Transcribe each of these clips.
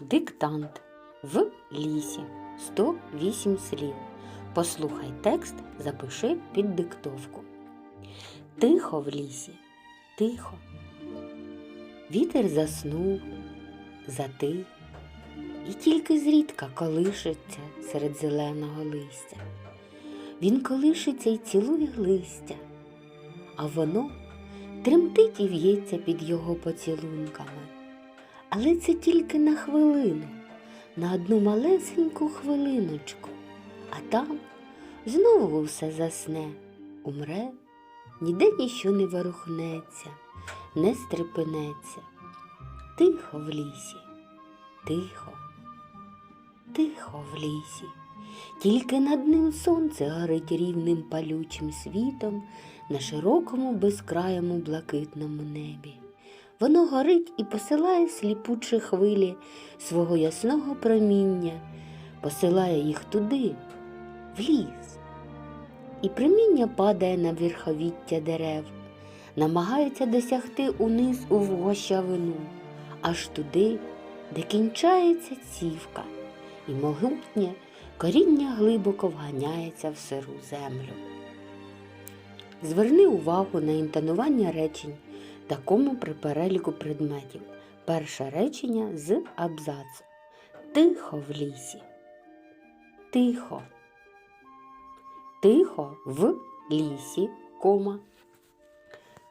Диктант в лісі 108 слів. Послухай текст, запиши під диктовку. Тихо в лісі, тихо. Вітер заснув, затих, і тільки зрідка колишиться серед зеленого листя. Він колишиться і цілує листя, а воно тремтить і в'ється під його поцілунками. Але це тільки на хвилину, на одну малесеньку хвилиночку, а там знову все засне, умре, ніде ніщо не ворухнеться, не стрепенеться. Тихо в лісі, тихо, тихо в лісі. Тільки над ним сонце горить рівним палючим світом на широкому безкраєму блакитному небі. Воно горить і посилає сліпучі хвилі свого ясного проміння, посилає їх туди, в ліс. І проміння падає на верховіття дерев, намагається досягти униз у вгощавину, аж туди, де кінчається цівка, і могутнє коріння глибоко вганяється в сиру землю. Зверни увагу на інтонування речень такому при переліку предметів. Перше речення з абзацу. Тихо в лісі. Тихо. Тихо в лісі, кома.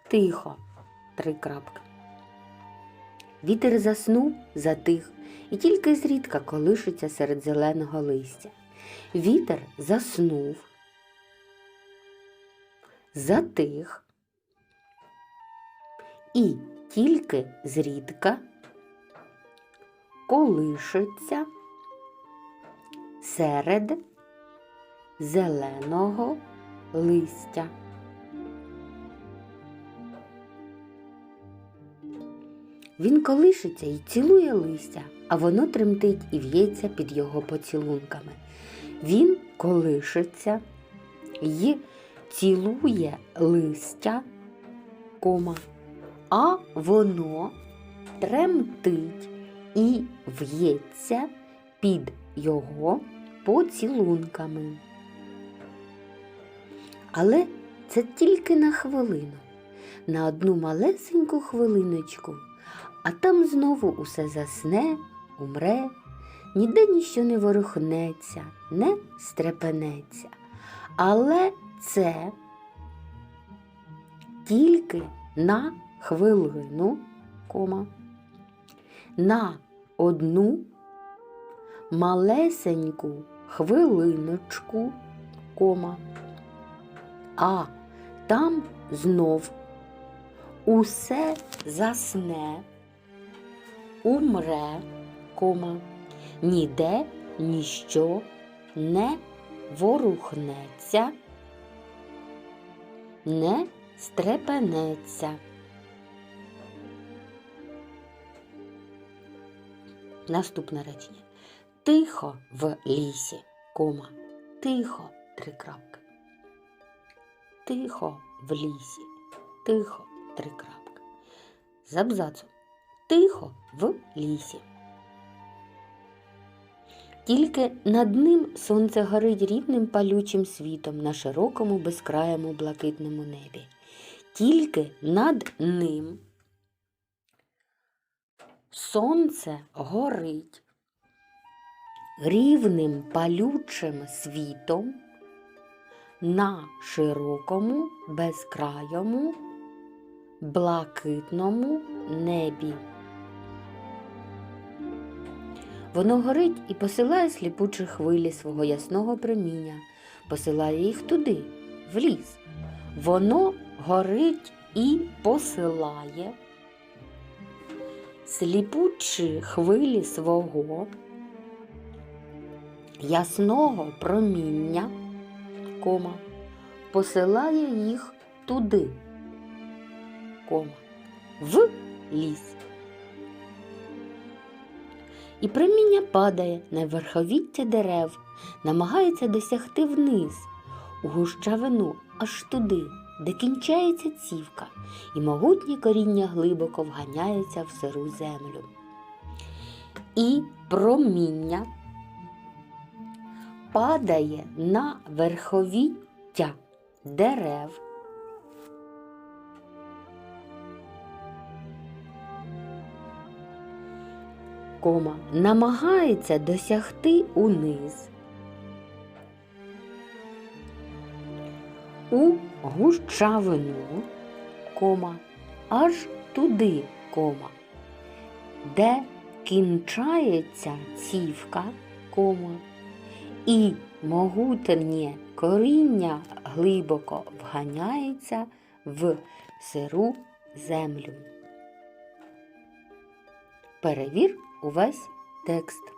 Тихо. Три крапки. Вітер заснув, затих, і тільки зрідка колишиться серед зеленого листя. Вітер заснув, затих, і тільки зрідка колишиться серед зеленого листя. Він колишиться і цілує листя, а воно тремтить і в'ється під його поцілунками. Він колишиться і цілує листя, кома, а воно тремтить і в'ється під його поцілунками. Але це тільки на хвилину, на одну малесеньку хвилиночку, а там знову усе засне, умре, ніде ніщо не ворухнеться, не стрепенеться. Але це тільки на хвилину, кома, на одну малесеньку хвилиночку, кома, а там знов усе засне, умре, кома, ніде ніщо не ворухнеться, не стрепенеться. Наступне речення. Тихо в лісі, кома, тихо, три крапки. Тихо в лісі, тихо, три крапки. З абзацом. Тихо в лісі. Тільки над ним сонце горить рівним палючим світом на широкому безкраєму блакитному небі. Тільки над ним сонце горить рівним палючим світом на широкому безкрайому блакитному небі. Воно горить і посилає сліпучі хвилі свого ясного проміння, посилає їх туди, в ліс. Воно горить і посилає сліпучі хвилі свого ясного проміння, кома, посилає їх туди, кома, в ліс. І проміння падає на верховіття дерев, намагається досягти вниз, у гущавину аж туди, де кінчається цівка, і могутнє коріння глибоко вганяється в сиру землю. і проміння падає на верховіття дерев. Кома намагається досягти униз. У гущавину, кома, аж туди, кома, де кінчається цівка, кома, і могутнє коріння глибоко вганяється в сиру землю. Перевір увесь текст.